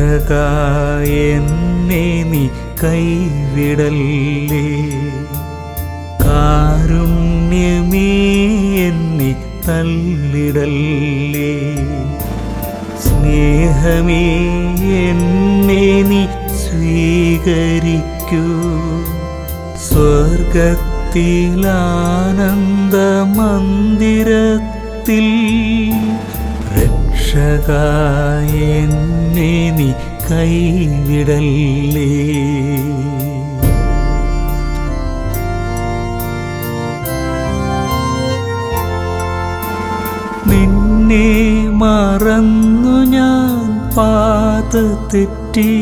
രക്ഷക നീ കൈവിടല്ലേ? കാരുണ്യമേ എന്നെ തള്ളിടല്ലേ? സ്നേഹമേ എന്നെ നീ സ്വീകരിക്കൂ. സ്വർഗത്തിലാനന്ദ മന്ദിരത്തിൽ രക്ഷക കൈവിടല്ലേ? നിന്നെ മറന്നു ഞാൻ പാത തെറ്റി.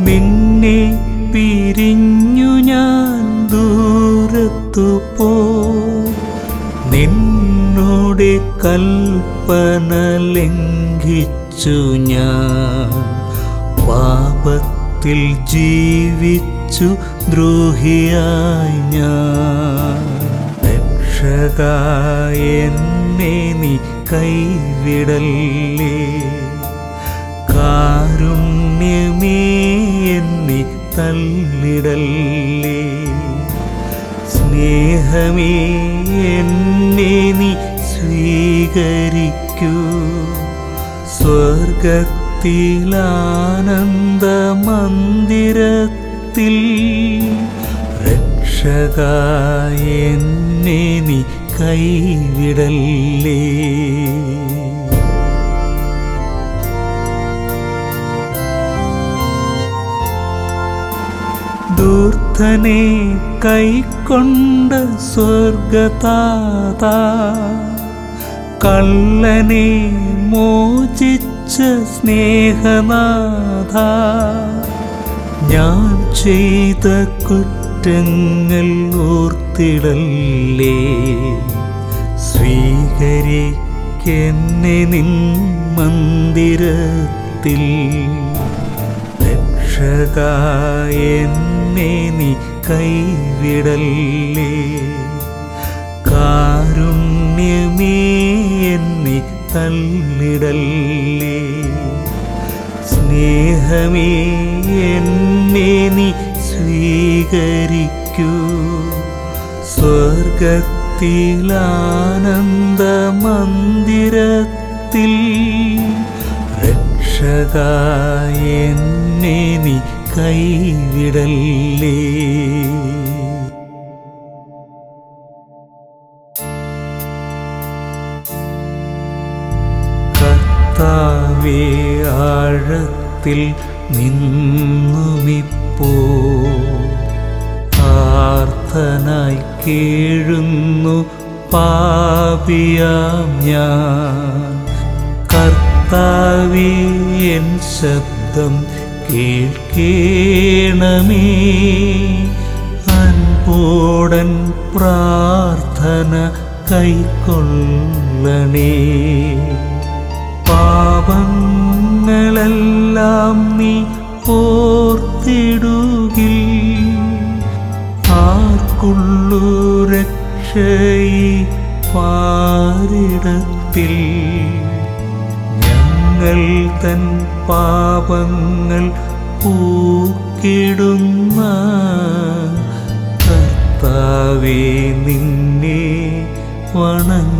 നിന്നെ പിരിഞ്ഞു ഞാൻ ദൂരത്തു പോ നിന്നോടെ കൽപ്പന ലംഘിച്ചു ഞാൻ. പാപത്തിൽ ജീവിച്ചു ദ്രോഹിയായി ഞാൻ. രക്ഷക എന്നെ നീ കൈവിടല്ലേ? കാരുണ്യമേ എന്നെ തള്ളിടല്ലേ? സ്നേഹമേ എന്നെ നീ സ്വീകരിക്കൂ. സ്വർഗത്തിലാനന്ദ മന്ദിരത്തിൽ രക്ഷകായെന്നെ നീ കൈവിടല്ലേ. ദൂർത്തനെ കൈക്കൊണ്ട സ്വർഗതാത കള്ളനെ മോചിച്ച സ്നേഹനാഥ. ഞാൻ ചെയ്ത കുറ്റങ്ങൾ ഓർത്തിടല്ലേ? സ്വീകരിക്കെന്നെ നിൻ മന്ദിരത്തിൽ. രക്ഷക എന്നെ നീ കൈവിടല്ലേ? കാരുണ്യമേ എന്നെ തള്ളിടല്ലേ സ്നേഹമേ എന്നെ നീ സ്വീകരിക്കൂ. സ്വർഗത്തിലാനന്ദ മന്ദിരത്തിൽ രക്ഷക എന്നെ നീ കൈവിടല്ലേ? ആഴത്തിൽ നിന്നുമിപ്പോ. ആർത്തനായി കേഴുന്നു പാപിയാം ഞാൻ. കർത്താവേ എൻ ശബ്ദം കേൾക്കേണമേ. അൻപോടൻ പ്രാർത്ഥന കൈക്കൊള്ളണേ. പാപങ്ങളെല്ലാം നീ ഓർത്തിടുകിൽ ആർക്കുള്ളു രക്ഷയി പാരിടത്തിൽ. ഞങ്ങൾ തൻ പാപങ്ങൾ പൂക്കിടുന്ന കർത്താവേ നിന്നെ വണങ്ങിടുന്നു.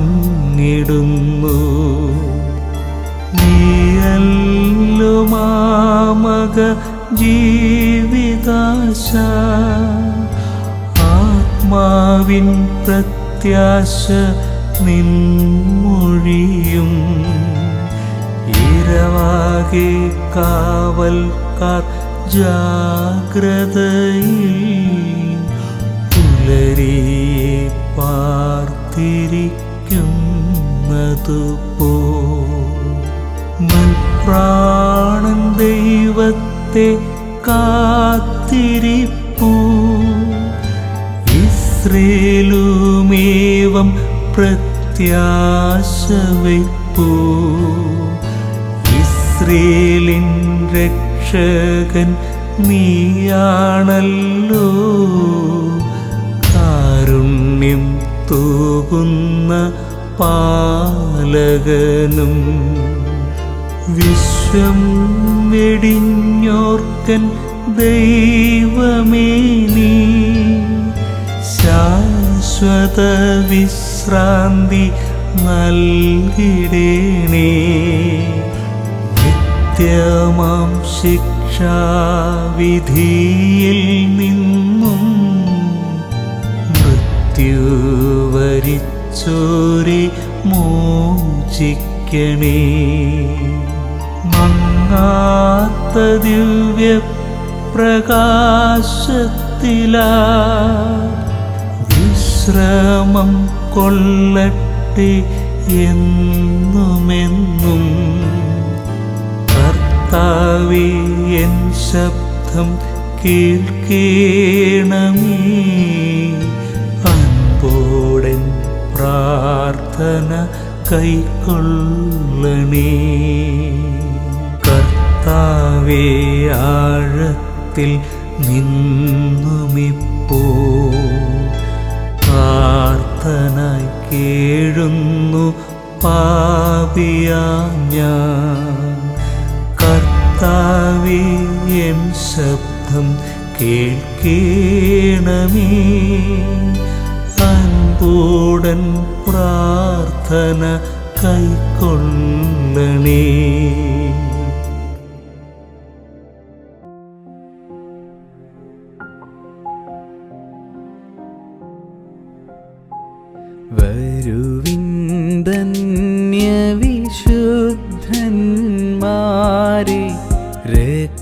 മാമക ജീവിതാശ. ആത്മാവിൻ പ്രത്യാശ നിൻമൊഴിയും. ഇരവാകെ കാവൽക്കാർ ജാഗ്രതയിൽ പുലരിയെ പാർത്തിരിക്കുന്നതുപോ മൽപ്രാണൻ ദൈവത്തെ കാത്തിരിപ്പൂ. ഇസ്രേലുമേവം പ്രത്യാശ വയ്പ്പൂ. ഇസ്രേലിൻ രക്ഷകൻ നീയാണല്ലോ. കാരുണ്യം തൂകുന്ന പാലകനും വിശ്വം വെടിഞ്ഞോർക്കൻ ദൈവമേ നീ. ശാശ്വത വിശ്രാന്തി നൽകിടേണേ. നിത്യമാം ശിക്ഷാവിധിയിൽ നിന്നും മൃത്യുവരിച്ചോരെ മോചിക്കണേ. മങ്ങാത്ത ദിവ്യ പ്രകാശത്തിലാ വിശ്രമം കൊള്ളട്ടെ എന്നുമെന്നും കർത്താവേ എൻ ശബ്ദം കേൾക്കേണമേ. അൻപോടൻ പ്രാർത്ഥന കൈക്കൊള്ളണേ. കർത്താവേ ആഴത്തിൽ നിന്നുമിപ്പോ പ്രാർത്ഥന കേഴുന്നു പാപിയാ ഞാൻ. കർത്താവേ എൻ ശബ്ദം കേൾക്കേണമേ. അൻപോടൻ പ്രാർത്ഥന കൈക്കൊള്ളണേ. വരുവിന്ദന്യവിശുദ്ധന്മാരെ രക്ഷണമിയാൾക്കു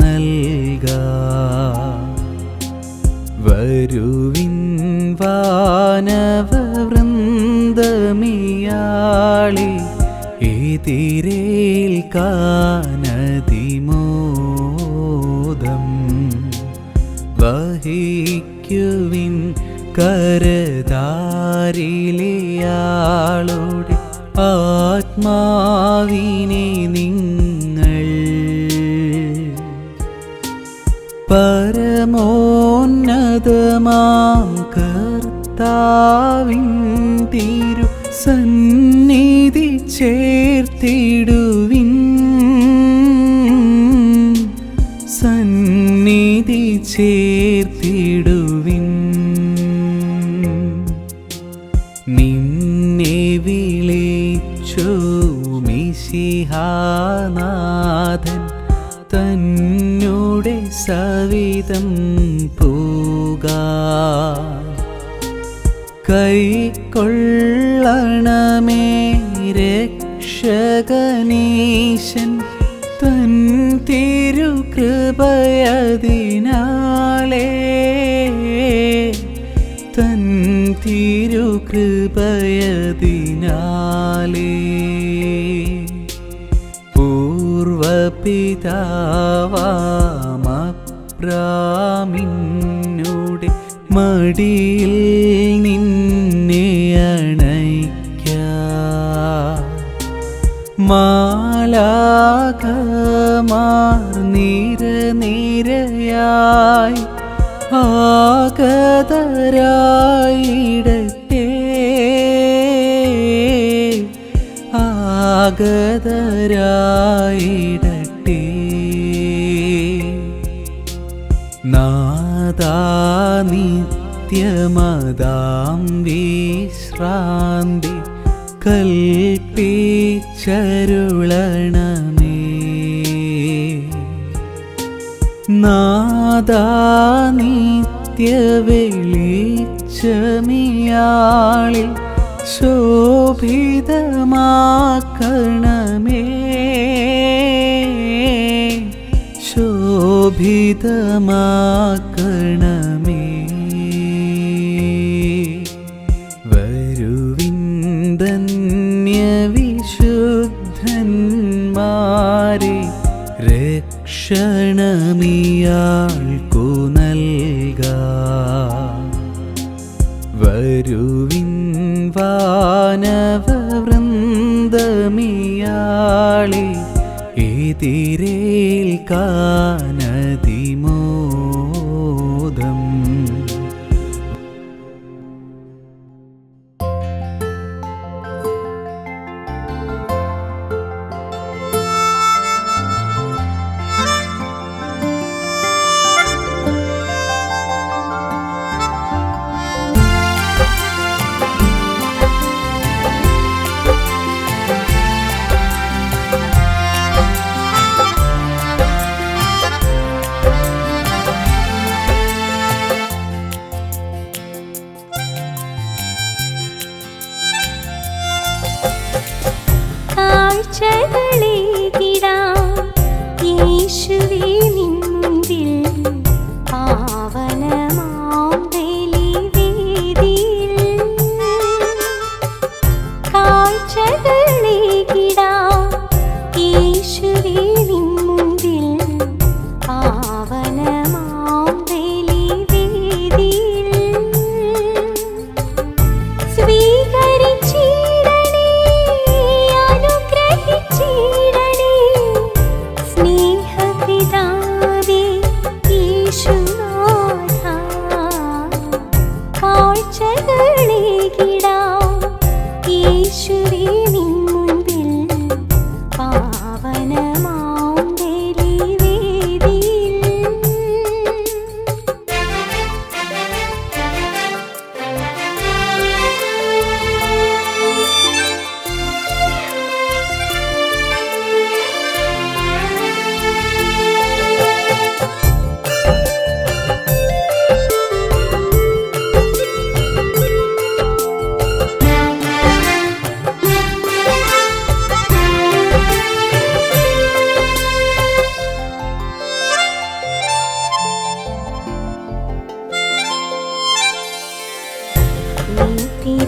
നൽക. വരുവിൻ വാനവവൃന്ദമിയാളെ എതിരേൽക്കാനതിമോദം വഹിക്കുവിൻ കരതാരിലെയാളുടെ ആത്മാവിനെ നിങ്ങൾ പരമോന്നതമാം കർത്താവിൻ തീരു സന്നിധി ചേർത്തിടുവിൻ. സന്നിധി ചേർത്തിടുവിൻ വിളിച്ചു മിശിഹാനാഥൻ തന്നോടെ സവിതം പൂക. കൈക്കൊള്ളണമേ രക്ഷകനീശൻ തൻ തിരുകൃപയതിനാളേ തൻ തിരുകൃപയതിനാലേ പൂർവപിതാവാമപ്രാമിന്നുടെ മടിയിൽ നിന്നെ അണയ്ക്ക. മാലാകമാർ നിര നിരയായി ആഗതരായിടട്ടെ ആഗതരായിടട്ടെ നാദാ നിത്യമതാം വിശ്രാന്തി കൽപ്പിച്ചരുളണമേ. നാദാ നിത്യവെളിച്ചമിയാളിൽ ശോഭിതമാക്കണമേ. ശോഭിതമാക്കണമേ. വരുവിന്ദന്യവിശുദ്ധന്മാരെ രക്ഷണമിയാൾക്കു എതിരേൽക്കാനതിമോദം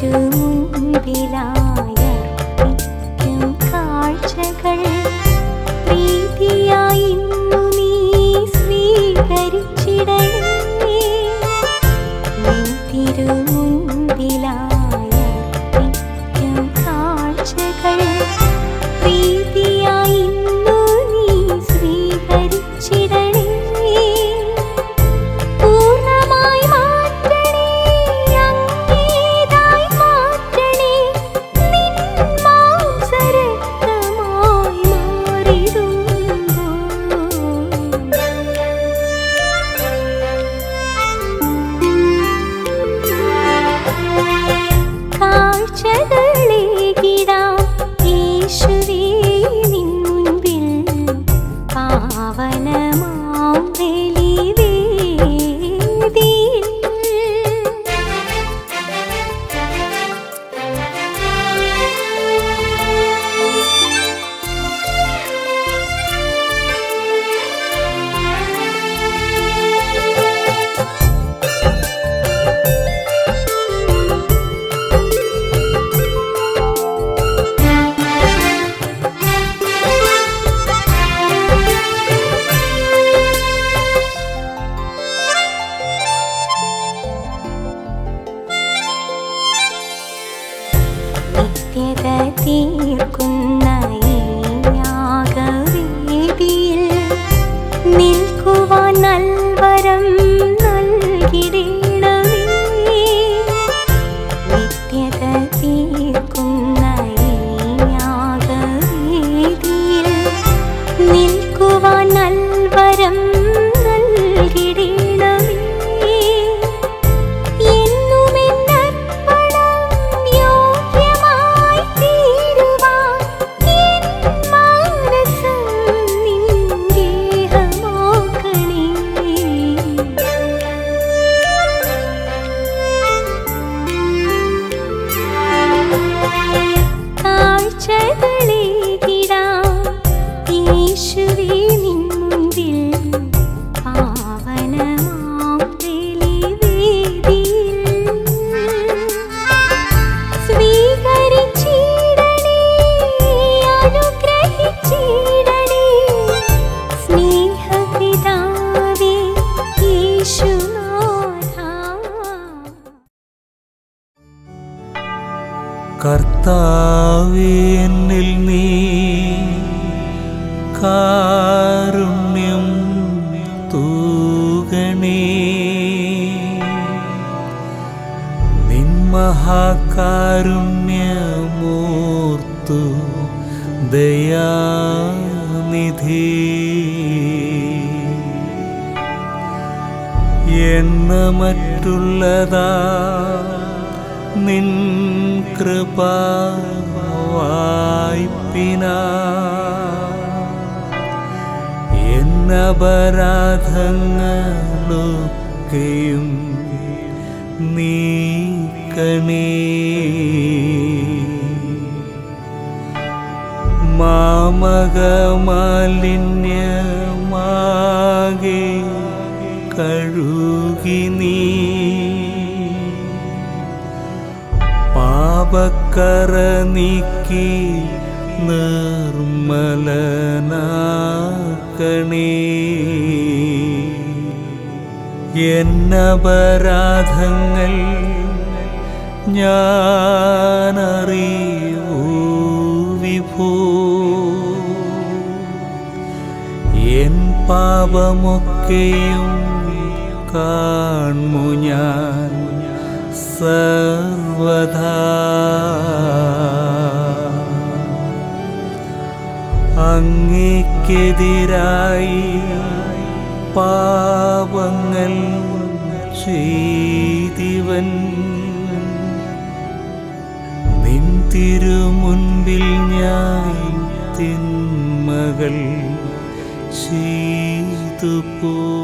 തിരുമുൻപിലായർപ്പിക്കും കാഴ്ചകൾ. എന്ന മറ്റുള്ളതാ. നിൻ കൃപ വായ്പിന. എന്നപരാധങ്ങളൊക്കെയും നീക്കണേ മാമകമാലിന്യമാകെ കഴുകി നീ. പാപക്കറ നീക്കി നിർമ്മലനാക്കണേ. എന്നപരാധങ്ങൾ ഞാനറിയൂ വിഭൂ. എൻ പാപമൊക്കെയും കാൺമു ഞാൻ? സർവധാ അങ്ങേക്കെതിരായി പാപങ്ങൾ ചെയ്തിവൻ. നിൻ തിരുമുൻപിൽ ഞാൻ തിന്മകൾ ചെയ്തു പോ